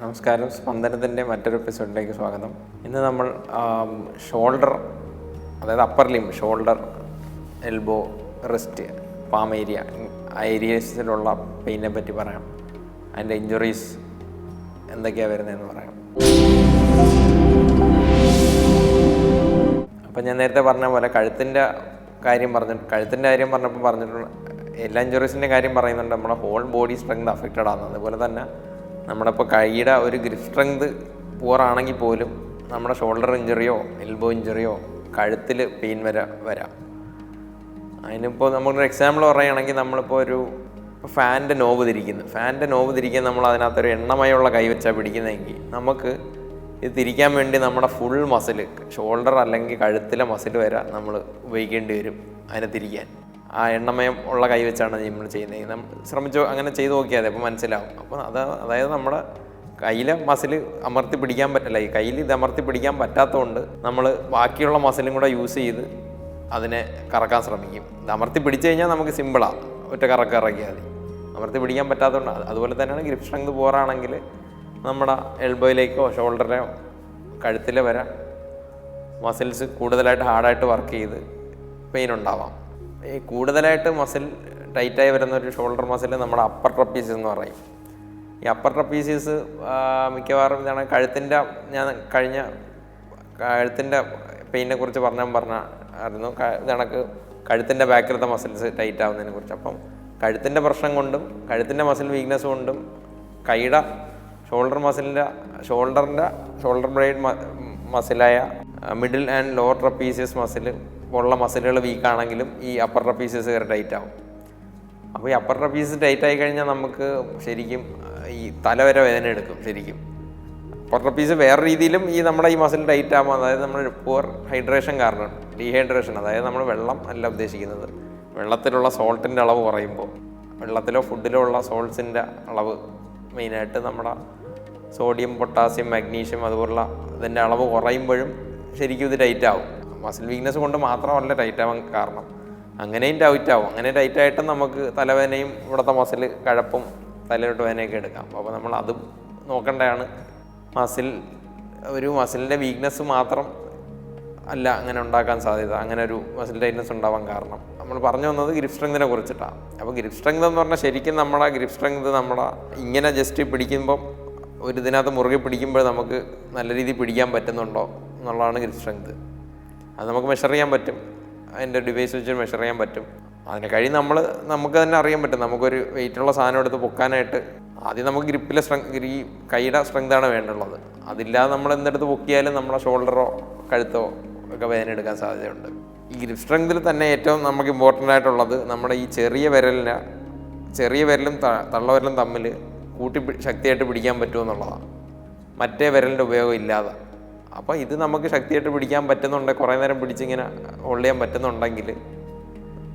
നമസ്കാരം. സ്പന്ദനത്തിന്റെ മറ്റൊരു എപ്പിസോഡിലേക്ക് സ്വാഗതം. ഇന്ന് നമ്മൾ ഷോൾഡർ അതായത് upper limb shoulder elbow wrist palm area ഏരിയസിലുള്ള പെയിനെ പറ്റി പറയാം. അതിന്റെ ഇഞ്ചുറീസ് എന്തൊക്കെയാണ് വരുന്നതെന്ന് പറയാം. അപ്പം ഞാൻ നേരത്തെ പറഞ്ഞ പോലെ കഴുത്തിന്റെ കാര്യം പറഞ്ഞു കഴുത്തിന്റെ കാര്യം പറഞ്ഞപ്പോൾ പറഞ്ഞിട്ടുണ്ട് എല്ലാ ഇഞ്ചുറീസിന്റെ കാര്യം പറയുന്നുണ്ട്. നമ്മുടെ ഹോൾ ബോഡി സ്ട്രെങ്ത് അഫക്റ്റഡ് ആണ്. അതുപോലെ തന്നെ നമ്മുടെ ഇപ്പോൾ കൈയുടെ ഒരു ഗ്രിപ്പ് സ്ട്രെങ്ത് പൂറാണെങ്കിൽ പോലും നമ്മുടെ ഷോൾഡർ ഇഞ്ചറിയോ എൽബോ ഇഞ്ചറിയോ കഴുത്തിൽ പെയിൻ വരെ വരാം. അതിനിപ്പോൾ നമ്മളൊരു എക്സാമ്പിൾ പറയുകയാണെങ്കിൽ നമ്മളിപ്പോൾ ഒരു ഫാനിന്റെ നോവ് തിരിക്കുന്നു ഫാനിന്റെ നോവ് തിരിക്കാൻ നമ്മൾ അതിനകത്തൊരു എണ്ണമയമുള്ള കൈ വെച്ചാൽ പിടിക്കുന്നതെങ്കിൽ നമുക്ക് ഇത് തിരിക്കാൻ വേണ്ടി നമ്മുടെ ഫുൾ മസിൽ ഷോൾഡർ അല്ലെങ്കിൽ കഴുത്തിലെ മസിൽ വരെ നമ്മൾ ഉപയോഗിക്കേണ്ടി വരും അതിനെ തിരിക്കാൻ. ആ എണ്ണമയം ഉള്ള കൈ വെച്ചാണ് നമ്മൾ ചെയ്യുന്നത്. നമ്മൾ ശ്രമിച്ചു അങ്ങനെ ചെയ്തു നോക്കിയാൽ മതി അപ്പോൾ മനസ്സിലാവും. അപ്പോൾ അത് അതായത് നമ്മുടെ കയ്യിലെ മസിൽ അമർത്തി പിടിക്കാൻ പറ്റില്ല. ഈ കയ്യിൽ ഇത് അമർത്തി പിടിക്കാൻ പറ്റാത്തതുകൊണ്ട് നമ്മൾ ബാക്കിയുള്ള മസിലും കൂടെ യൂസ് ചെയ്ത് അതിനെ കറക്കാൻ ശ്രമിക്കും. ഇത് അമർത്തി പിടിച്ചു കഴിഞ്ഞാൽ നമുക്ക് സിമ്പിളാണ് ഒറ്റ കറക്ക ഇറക്കിയാൽ മതി. അമർത്തി പിടിക്കാൻ പറ്റാത്തതുകൊണ്ട് അതുപോലെ തന്നെയാണ് ഗ്രിപ്പ് സ്ട്രെങ്ത് പോറാണെങ്കിൽ നമ്മുടെ എൽബോയിലേക്കോ ഷോൾഡറിലോ കഴുത്തിലെ വരെ മസിൽസ് കൂടുതലായിട്ട് ഹാർഡായിട്ട് വർക്ക് ചെയ്ത് പെയിൻ ഉണ്ടാവാം. ഈ കൂടുതലായിട്ട് മസിൽ ടൈറ്റായി വരുന്ന ഒരു ഷോൾഡർ മസിൽ നമ്മുടെ അപ്പർ ട്രപ്പീസസ് എന്ന് പറയും. ഈ അപ്പർ ട്രപ്പീസസ് മിക്കവാറും ഇതാണ് കഴുത്തിന്റെ ഞാൻ കഴിഞ്ഞ കഴുത്തിന്റെ പെയിനെ കുറിച്ച് പറഞ്ഞാൽ പറഞ്ഞായിരുന്നു ഇതണക്ക് കഴുത്തിന്റെ ബാക്കിലത്തെ മസിൽസ് ടൈറ്റ് ആവുന്നതിനെ കുറിച്ച്. അപ്പം കഴുത്തിന്റെ പ്രശ്നം കൊണ്ടും കഴുത്തിന്റെ മസിൽ വീക്ക്നെസ് കൊണ്ടും കൈട ഷോൾഡർ മസിലിന്റെ ഷോൾഡറിന്റെ shoulder blade മസിലായ middle and lower trapezius muscle ഉള്ള മസിലുകൾ വീക്കാണെങ്കിലും ഈ അപ്പർ റഫീസസ് കയറി ടൈറ്റ് ആവും. അപ്പോൾ ഈ അപ്പർ ട്രപ്പീസ് ടൈറ്റ് ആയി കഴിഞ്ഞാൽ നമുക്ക് ശരിക്കും ഈ തലവരെ വേദന എടുക്കും ശരിക്കും. അപ്പർ ട്രപ്പീസ് വേറെ രീതിയിലും ഈ നമ്മുടെ ഈ മസിൽ ടൈറ്റ് ആകുമ്പോൾ അതായത് നമ്മൾ പുവർ ഹൈഡ്രേഷൻ കാരണം ഡീഹൈഡ്രേഷൻ അതായത് നമ്മൾ വെള്ളം അല്ല ഉദ്ദേശിക്കുന്നത്. വെള്ളത്തിലുള്ള സോൾട്ടിന്റെ അളവ് കുറയുമ്പോൾ വെള്ളത്തിലോ ഫുഡിലോ ഉള്ള സോൾട്സിന്റെ അളവ് മെയിനായിട്ട് നമ്മുടെ സോഡിയം പൊട്ടാസ്യം മാഗ്നീഷ്യം അതുപോലുള്ള ഇതിന്റെ അളവ് കുറയുമ്പോഴും ശരിക്കും ഇത് ടൈറ്റ് ആവും. മസിൽ വീക്ക്നെസ് കൊണ്ട് മാത്രമല്ല ടൈറ്റ് ആവാൻ കാരണം. അങ്ങനെയും ടൈറ്റ് ആവും. അങ്ങനെ ടൈറ്റ് ആയിട്ട് നമുക്ക് തലവേദനയും ഇവിടുത്തെ മസിൽ കഴപ്പും തലയോട്ട് വേദനയൊക്കെ എടുക്കാം. അപ്പോൾ നമ്മൾ അതും നോക്കേണ്ടതാണ്. മസിൽ ഒരു മസിലിന്റെ വീക്ക്നെസ് മാത്രം അല്ല അങ്ങനെ ഉണ്ടാക്കാൻ സാധ്യത. അങ്ങനെ ഒരു മസിൽ ടൈറ്റ്നസ് ഉണ്ടാവാൻ കാരണം. നമ്മൾ പറഞ്ഞു വന്നത് ഗ്രിപ്പ് സ്ട്രെങ്തിനെ കുറിച്ചിട്ടാണ്. അപ്പോൾ ഗ്രിപ്പ് സ്ട്രെങ്ത് എന്ന് പറഞ്ഞാൽ ശരിക്കും നമ്മുടെ ഗ്രിപ്പ് സ്ട്രെങ്ത് നമ്മുടെ ഇങ്ങനെ ജസ്റ്റ് പിടിക്കുമ്പം ഒരു ഇതിനകത്ത് മുറുകെ പിടിക്കുമ്പോൾ നമുക്ക് നല്ല രീതിയിൽ പിടിക്കാൻ പറ്റുന്നുണ്ടോ എന്നുള്ളതാണ് ഗ്രിപ്പ് സ്ട്രെങ്ത് അത് നമുക്ക് മെഷർ ചെയ്യാൻ പറ്റും. അതിന്റെ ഡിവൈസ് വെച്ച് മെഷർ ചെയ്യാൻ പറ്റും. അതിനെ കഴിയും നമ്മൾ നമുക്ക് തന്നെ അറിയാൻ പറ്റും. നമുക്കൊരു വെയിറ്റുള്ള സാധനം എടുത്ത് പൊക്കാനായിട്ട് ആദ്യം നമുക്ക് ഗ്രിപ്പിലെ സ്ട്രെങ് ഈ കൈയുടെ സ്ട്രെങ്താണ് വേണ്ടുള്ളത്. അതില്ലാതെ നമ്മൾ എന്തെടുത്ത് പൊക്കിയാലും നമ്മളെ ഷോൾഡറോ കഴുത്തോ ഒക്കെ വേദന എടുക്കാൻ സാധ്യതയുണ്ട്. ഈ ഗ്രിപ്പ് സ്ട്രെങ്തിൽ തന്നെ ഏറ്റവും നമുക്ക് ഇമ്പോർട്ടന്റ് ആയിട്ടുള്ളത് നമ്മുടെ ഈ ചെറിയ വിരലിനെ ചെറിയ വിരലും തള്ളവിരലും തമ്മിൽ കൂട്ടി ശക്തിയായിട്ട് പിടിക്കാൻ പറ്റുമെന്നുള്ളതാണ്. മറ്റേ വിരലിന്റെ ഉപയോഗം ഇല്ലാതെ. അപ്പോൾ ഇത് നമുക്ക് ശക്തിയായിട്ട് പിടിക്കാൻ പറ്റുന്നുണ്ട്. കുറേ നേരം പിടിച്ചിങ്ങനെ ഹോൾഡ് ചെയ്യാൻ പറ്റുന്നുണ്ടെങ്കിൽ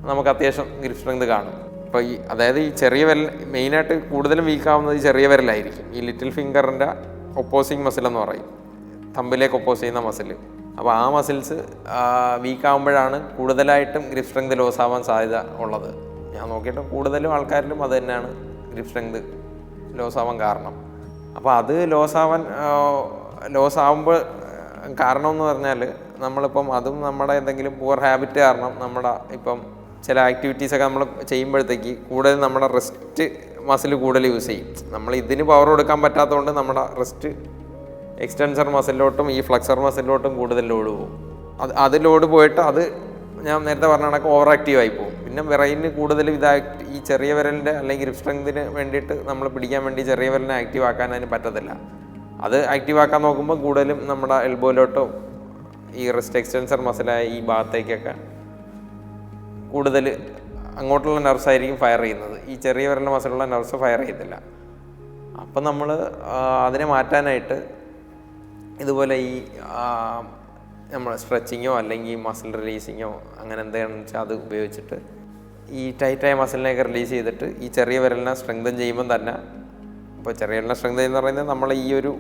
നമുക്ക് അത്യാവശ്യം ഗ്രിപ്പ് സ്ട്രെങ്ത് കാണും. അപ്പോൾ ഈ അതായത് ഈ ചെറിയ വിരൽ മെയിനായിട്ട് കൂടുതലും വീക്കാവുന്നത് ഈ ചെറിയ വിരലായിരിക്കും. ഈ ലിറ്റിൽ ഫിംഗറിന്റെ ഒപ്പോസിങ് മസിൽ എന്ന് പറയും. തമ്പിലേക്ക് ഒപ്പോസ് ചെയ്യുന്ന മസിൽ അപ്പോൾ ആ മസിൽസ് വീക്കാവുമ്പോഴാണ് കൂടുതലായിട്ടും ഗ്രിപ്പ് സ്ട്രെങ്ത് ലോസ് ആവാൻ സാധ്യത ഉള്ളത്. ഞാൻ നോക്കിയിട്ട് കൂടുതലും ആൾക്കാരിലും അത് തന്നെയാണ് ഗ്രിപ്പ് സ്ട്രെങ്ത് ലോസ് ആവാൻ കാരണം. അപ്പോൾ അത് ലോസ് ആവാൻ ലോസ് ആവുമ്പോൾ കാരണം എന്ന് പറഞ്ഞാൽ നമ്മളിപ്പം അതും നമ്മുടെ എന്തെങ്കിലും പുവർ ഹാബിറ്റ് കാരണം നമ്മുടെ ഇപ്പം ചില ആക്ടിവിറ്റീസൊക്കെ നമ്മൾ ചെയ്യുമ്പോഴത്തേക്ക് കൂടുതൽ നമ്മുടെ റിസ്റ്റ് മസിൽ കൂടുതൽ യൂസ് ചെയ്യും. നമ്മൾ ഇതിന് പവർ കൊടുക്കാൻ പറ്റാത്തതുകൊണ്ട് നമ്മുടെ റിസ്റ്റ് എക്സ്റ്റൻസർ മസിലോട്ടും ഈ ഫ്ലക്സർ മസിലോട്ടും കൂടുതൽ ലോഡ് പോകും. അത് അത് ലോഡ് പോയിട്ട് അത് ഞാൻ നേരത്തെ പറഞ്ഞ കണക്ക് ഓവർ ആക്റ്റീവ് ആയി പോകും. പിന്നെ വിറയിന് കൂടുതൽ ഇതായി ഈ ചെറിയ വിരലിന്റെ അല്ലെങ്കിൽ ഗ്രിപ്പ് സ്ട്രെങ്തിന് വേണ്ടിയിട്ട് നമ്മൾ പിടിക്കാൻ വേണ്ടി ചെറിയ വിരലിനെ ആക്റ്റീവ് ആക്കാൻ അതിന് പറ്റത്തില്ല. അത് ആക്റ്റീവ് ആക്കാൻ നോക്കുമ്പോൾ കൂടുതലും നമ്മുടെ എൽബോയിലോട്ടോ ഈ റിസ്റ്റ് എക്സ്റ്റൻസർ മസിലായ ഈ ഭാഗത്തേക്കൊക്കെ കൂടുതൽ അങ്ങോട്ടുള്ള നെർവ്സ് ആയിരിക്കും ഫയർ ചെയ്യുന്നത്. ഈ ചെറിയ വിരലിന്റെ മസിലുള്ള നെർവ്സ് ഫയർ ചെയ്യത്തില്ല അപ്പം നമ്മൾ അതിനെ മാറ്റാനായിട്ട് ഇതുപോലെ ഈ നമ്മൾ സ്ട്രെച്ചിങ്ങോ അല്ലെങ്കിൽ മസിൽ റിലീസിങ്ങോ അങ്ങനെ എന്താണെന്ന് വെച്ചാൽ അത് ഉപയോഗിച്ചിട്ട് ഈ ടൈറ്റായ മസിലിനെയൊക്കെ റിലീസ് ചെയ്തിട്ട് ഈ ചെറിയ വിരലിനെ സ്ട്രെങ്തൻ ചെയ്യുമ്പം തന്നെ ഇപ്പോൾ ചെറിയ വിരലിനെ സ്ട്രെങ്തൻ എന്ന് പറയുന്നത് നമ്മൾ ഈ ഒരു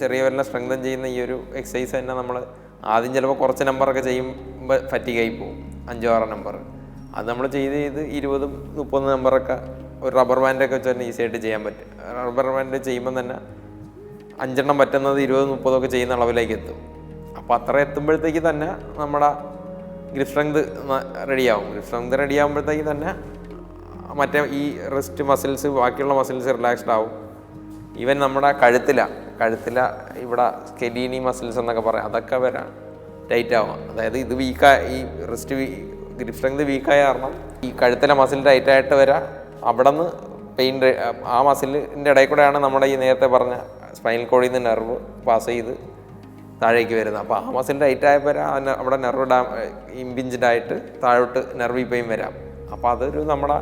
ചെറിയ വിരലിനെ സ്ട്രെങ്തൻ ചെയ്യുന്ന ഈ ഒരു എക്സസൈസ് തന്നെ നമ്മൾ ആദ്യം ചിലപ്പോൾ കുറച്ച് നമ്പറൊക്കെ ചെയ്യുമ്പോൾ ഫറ്റിക്കായി പോകും അഞ്ചോ ആറോ നമ്പർ അത് നമ്മൾ ചെയ്ത് ചെയ്ത് ഇരുപതും മുപ്പതും നമ്പറൊക്കെ ഒരു റബ്ബർ ബാൻഡൊക്കെ വെച്ച് തന്നെ ഈസിയായിട്ട് ചെയ്യാൻ പറ്റും. റബ്ബർ ബാൻഡ് ചെയ്യുമ്പോൾ തന്നെ അഞ്ചെണ്ണം പറ്റുന്നത് ഇരുപത് മുപ്പതൊക്കെ ചെയ്യുന്ന അളവിലേക്ക് എത്തും. അപ്പോൾ അത്ര എത്തുമ്പോഴത്തേക്ക് തന്നെ നമ്മുടെ ഗ്രിഫ് സ്ട്രെങ്ത് റെഡിയാവും ഗ്രിഫ് സ്ട്രെങ്ത് റെഡിയാകുമ്പോഴത്തേക്ക് തന്നെ മറ്റേ ഈ റിസ്റ്റ് മസിൽസ് ബാക്കിയുള്ള മസിൽസ് റിലാക്സ്ഡ് ആവും. ഈവൻ നമ്മുടെ കഴുത്തില കഴുത്തില ഇവിടെ സ്കെലീനി മസിൽസ് എന്നൊക്കെ പറയാം. അതൊക്കെ വരാൻ ടൈറ്റ് ആവാം അതായത് ഇത് വീക്കായ ഈ റിസ്റ്റ് വീ ഗ്രിപ്പ് സ്ട്രെങ്ത് വീക്കായ കാരണം ഈ കഴുത്തിലെ മസിൽ ടൈറ്റായിട്ട് വരാം. അവിടെ നിന്ന് പെയിൻ ആ മസിലിന്റെ ഇടയിൽ കൂടെയാണ് നമ്മുടെ ഈ നേരത്തെ പറഞ്ഞ സ്പൈനൽ കോഡിൽ നിന്ന് നെർവ് പാസ് ചെയ്ത് താഴേക്ക് വരുന്നത്. അപ്പോൾ ആ മസിൽ ടൈറ്റ് ആയപ്പോൾ അവിടെ നെർവ് ഡാം ഇമ്പിഞ്ചഡ് ആയിട്ട് താഴോട്ട് നെർവ് പെയിൻ വരാം. അപ്പോൾ അതൊരു നമ്മുടെ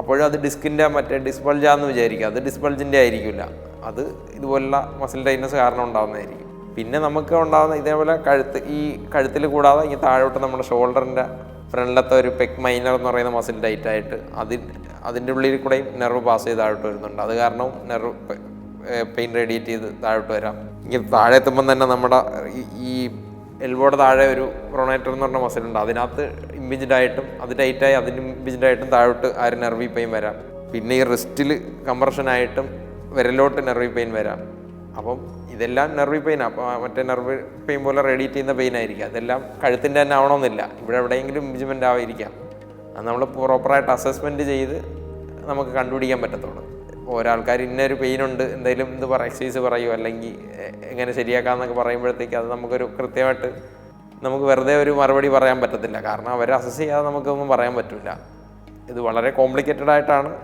അപ്പോഴും അത് ഡിസ്കിന്റെ മറ്റേ ഡിസ്ബൾജാന്ന് വിചാരിക്കുക. അത് ഡിസ്ബൾജിന്റെ ആയിരിക്കില്ല. അത് ഇതുപോലുള്ള മസിൽ ടൈറ്റ്നസ് കാരണം ഉണ്ടാകുന്നതായിരിക്കും പിന്നെ നമുക്ക് ഉണ്ടാകുന്ന ഇതേപോലെ കഴുത്ത് ഈ കഴുത്തിൽ കൂടാതെ ഈ താഴോട്ട് നമ്മുടെ ഷോൾഡറിന്റെ ഫ്രണ്ടിലത്തെ ഒരു പെക് മൈനർ എന്ന് പറയുന്ന മസിൽ ടൈറ്റ് ആയിട്ട് അതിൽ അതിന്റെ ഉള്ളിൽ കൂടെയും നെർവ് പാസ് ചെയ്ത് താഴോട്ട് വരുന്നുണ്ട്. അത് കാരണവും നെർവ് പെയിൻ റേഡിയേറ്റ് ചെയ്ത് താഴോട്ട് വരാം. ഇങ്ങനെ താഴെ എത്തുമ്പം തന്നെ നമ്മുടെ ഈ- ഈ എൽബോയുടെ താഴെ ഒരു പ്രൊണേറ്റർ എന്ന് പറഞ്ഞ മസിലുണ്ട് അതിനകത്ത് ഇമ്പിജ്ഡ് ആയിട്ടും അത് ടൈറ്റായി അതിന് ഇമ്പിജ്ഡ് ആയിട്ടും താഴോട്ട് ആ ഒരു നെർവി പെയിൻ വരാം. പിന്നെ ഈ റിസ്റ്റിൽ കംപ്രഷനായിട്ടും വിരലോട്ട് നെർവി പെയിൻ വരാം. അപ്പം ഇതെല്ലാം നെർവി പെയിൻ അപ്പോൾ മറ്റേ നെർവ് പെയിൻ പോലെ റേഡിയേറ്റ് ചെയ്യുന്ന പെയിൻ ആയിരിക്കും. അതെല്ലാം കഴുത്തിന്റെ തന്നെ ആവണമെന്നില്ല. ഇവിടെ എവിടെയെങ്കിലും ഇമ്പിജ്മെന്റ് ആവായിരിക്കാം അത് നമ്മൾ പ്രോപ്പറായിട്ട് അസസ്മെന്റ് ചെയ്ത് നമുക്ക് കണ്ടുപിടിക്കാൻ പറ്റത്തുള്ളൂ. ഒരാൾക്കാർ ഇന്നൊരു പെയിൻ ഉണ്ട് എന്തെങ്കിലും ഇത് പറ എക്സസൈസ് പറയുമോ അല്ലെങ്കിൽ എങ്ങനെ ശരിയാക്കാമെന്നൊക്കെ പറയുമ്പോഴത്തേക്ക് അത് നമുക്കൊരു കൃത്യമായിട്ട് നമുക്ക് വെറുതെ ഒരു മറുപടി പറയാൻ പറ്റത്തില്ല. കാരണം അവരെ അസസ് ചെയ്യാതെ നമുക്കൊന്നും പറയാൻ പറ്റില്ല ഇത് വളരെ കോംപ്ലിക്കേറ്റഡ് ആയിട്ടാണ്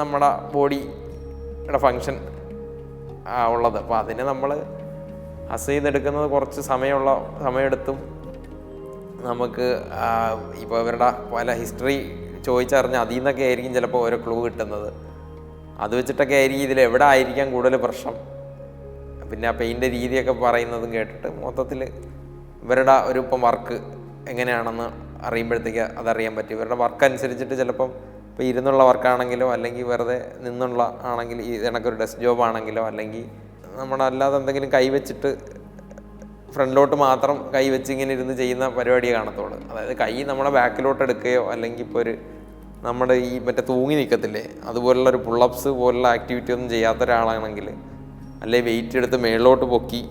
നമ്മുടെ ബോഡിയുടെ ഫങ്ഷൻ ഉള്ളത്. അപ്പോൾ അതിനെ നമ്മൾ അസ് ചെയ്തെടുക്കുന്നത് കുറച്ച് സമയമുള്ള സമയമെടുത്തും നമുക്ക് ഇപ്പോൾ ഇവരുടെ പല ഹിസ്റ്ററി ചോദിച്ചറിഞ്ഞ് അതിൽ നിന്നൊക്കെ ആയിരിക്കും ചിലപ്പോൾ ഓരോ ക്ലൂ കിട്ടുന്നത്. അത് വെച്ചിട്ടൊക്കെ ആയിരിക്കും ഇതിൽ എവിടെ ആയിരിക്കാം കൂടുതൽ പ്രശ്നം. പിന്നെ ആ പെയിന്റെ രീതിയൊക്കെ പറയുന്നതും കേട്ടിട്ട് മൊത്തത്തിൽ ഇവരുടെ ഒരു ഇപ്പം വർക്ക് എങ്ങനെയാണെന്ന് അറിയുമ്പോഴത്തേക്ക് അതറിയാൻ പറ്റും. ഇവരുടെ വർക്ക് അനുസരിച്ചിട്ട് ചിലപ്പം ഇപ്പോൾ ഇരുന്നുള്ള വർക്കാണെങ്കിലോ അല്ലെങ്കിൽ വെറുതെ നിന്നുള്ള ആണെങ്കിൽ ഈ കണക്കൊരു ഡെസ്ക് ജോബ് ആണെങ്കിലോ അല്ലെങ്കിൽ നമ്മുടെ അല്ലാതെ എന്തെങ്കിലും കൈവച്ചിട്ട് ഫ്രണ്ടിലോട്ട് മാത്രം കൈ വെച്ച് ഇങ്ങനെ ഇരുന്ന് ചെയ്യുന്ന പരിപാടിയെ കാണത്തുള്ളൂ. അതായത് കൈ നമ്മളെ ബാക്കിലോട്ട് എടുക്കുകയോ അല്ലെങ്കിൽ ഇപ്പോൾ ഒരു നമ്മുടെ ഈ മറ്റേ തൂങ്ങി നിൽക്കത്തില്ലേ അതുപോലുള്ള ഒരു പുള്ളപ്സ് പോലുള്ള ആക്ടിവിറ്റി ഒന്നും ചെയ്യാത്ത ഒരാളാണെങ്കിൽ അല്ലെങ്കിൽ വെയിറ്റ് എടുത്ത് മേളിലോട്ട് പൊക്കി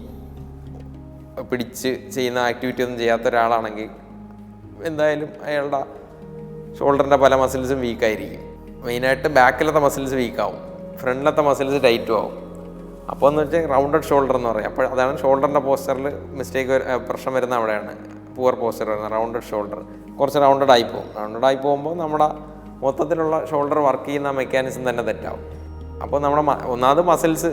പിടിച്ച് ചെയ്യുന്ന ആക്ടിവിറ്റി ഒന്നും ചെയ്യാത്ത ഒരാളാണെങ്കിൽ എന്തായാലും അയാളുടെ ഷോൾഡറിന്റെ പല മസിൽസും വീക്കായിരിക്കും. മെയിനായിട്ട് ബാക്കിലത്തെ മസിൽസ് വീക്കാവും. ഫ്രണ്ടിലത്തെ മസിൽസ് ടൈറ്റും ആവും. അപ്പോൾ എന്ന് വെച്ചാൽ റൗണ്ടഡ് ഷോൾഡർ എന്ന് പറയും. അപ്പോൾ അതാണ് ഷോൾഡറിന്റെ പോസ്റ്ററിൽ മിസ്റ്റേക്ക് പ്രശ്നം വരുന്ന അവിടെയാണ്. പൂർ പോസ്റ്റർ വരുന്നത് റൗണ്ടഡ് ഷോൾഡർ. കുറച്ച് റൗണ്ടഡ് ആയി പോകും. റൗണ്ടഡ് ആയി പോകുമ്പോൾ നമ്മുടെ മൊത്തത്തിലുള്ള ഷോൾഡർ വർക്ക് ചെയ്യുന്ന മെക്കാനിസം തന്നെ തെറ്റാവും. അപ്പോൾ നമ്മുടെ ഒന്നാമത് മസിൽസ്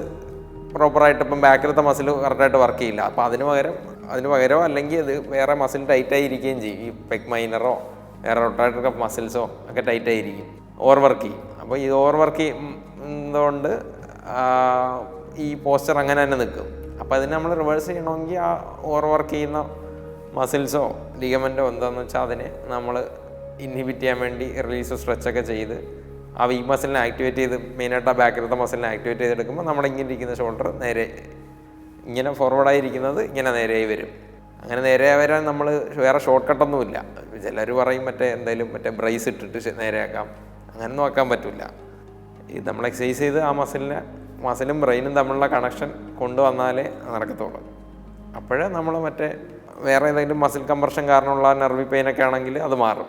പ്രോപ്പറായിട്ട് ഇപ്പം ബാക്കിലത്തെ മസിൽ കറക്റ്റായിട്ട് വർക്ക് ചെയ്യില്ല. അപ്പോൾ അതിന് പകരം അതിന് പകരമോ അല്ലെങ്കിൽ അത് വേറെ മസിൽ ടൈറ്റായി ഇരിക്കുകയും ചെയ്യും. ഈ പെക് മൈനറോ വേറെ റൊട്ടാറ്റർ മസിൽസോ ഒക്കെ ടൈറ്റ് ആയിരിക്കും. ഓവർ വർക്ക് ചെയ്യും. അപ്പോൾ ഈ ഓവർ വർക്ക് ചെയ്യുന്നതുകൊണ്ട് ഈ പോസ്റ്റർ അങ്ങനെ തന്നെ നിൽക്കും. അപ്പോൾ അതിന് നമ്മൾ റിവേഴ്സ് ചെയ്യണമെങ്കിൽ ആ ഓവർ വർക്ക് ചെയ്യുന്ന മസിൽസോ ലിഗമെന്റോ എന്താണെന്ന് വെച്ചാൽ അതിനെ നമ്മൾ ഇൻഹിബിറ്റ് ചെയ്യാൻ വേണ്ടി റിലീസ് സ്ട്രെച്ചൊക്കെ ചെയ്ത് ആ വീ മസിലിനെ ആക്ടിവേറ്റ് ചെയ്ത് മെയിനായിട്ട് ആ ബാക്കിലത്തെ മസിലിനെ ആക്ടിവേറ്റ് ചെയ്തെടുക്കുമ്പോൾ നമ്മുടെ ഇങ്ങനെ ഇരിക്കുന്ന ഷോൾഡർ നേരെ ഇങ്ങനെ ഫോർവേഡായി ഇരിക്കുന്നത് ഇങ്ങനെ നേരെയായി വരും. അങ്ങനെ നേരെ വരാൻ നമ്മൾ വേറെ ഷോർട്ട് കട്ടൊന്നുമില്ല ചിലർ പറയും മറ്റേ എന്തായാലും മറ്റേ ബ്രൈസ് ഇട്ടിട്ട് നേരെയാക്കാം. അങ്ങനെ നോക്കാൻ പറ്റില്ല ഈ നമ്മൾ എക്സസൈസ് ചെയ്ത് ആ മസിലിനെ മസിലും ബ്രെയിനും തമ്മിലുള്ള കണക്ഷൻ കൊണ്ടുവന്നാലേ നടക്കത്തുള്ളൂ. അപ്പോഴേ നമ്മൾ മറ്റേ വേറെ ഏതെങ്കിലും മസിൽ കംപ്രഷൻ കാരണമുള്ള നെർവി പെയിനൊക്കെ ആണെങ്കിൽ അത് മാറും.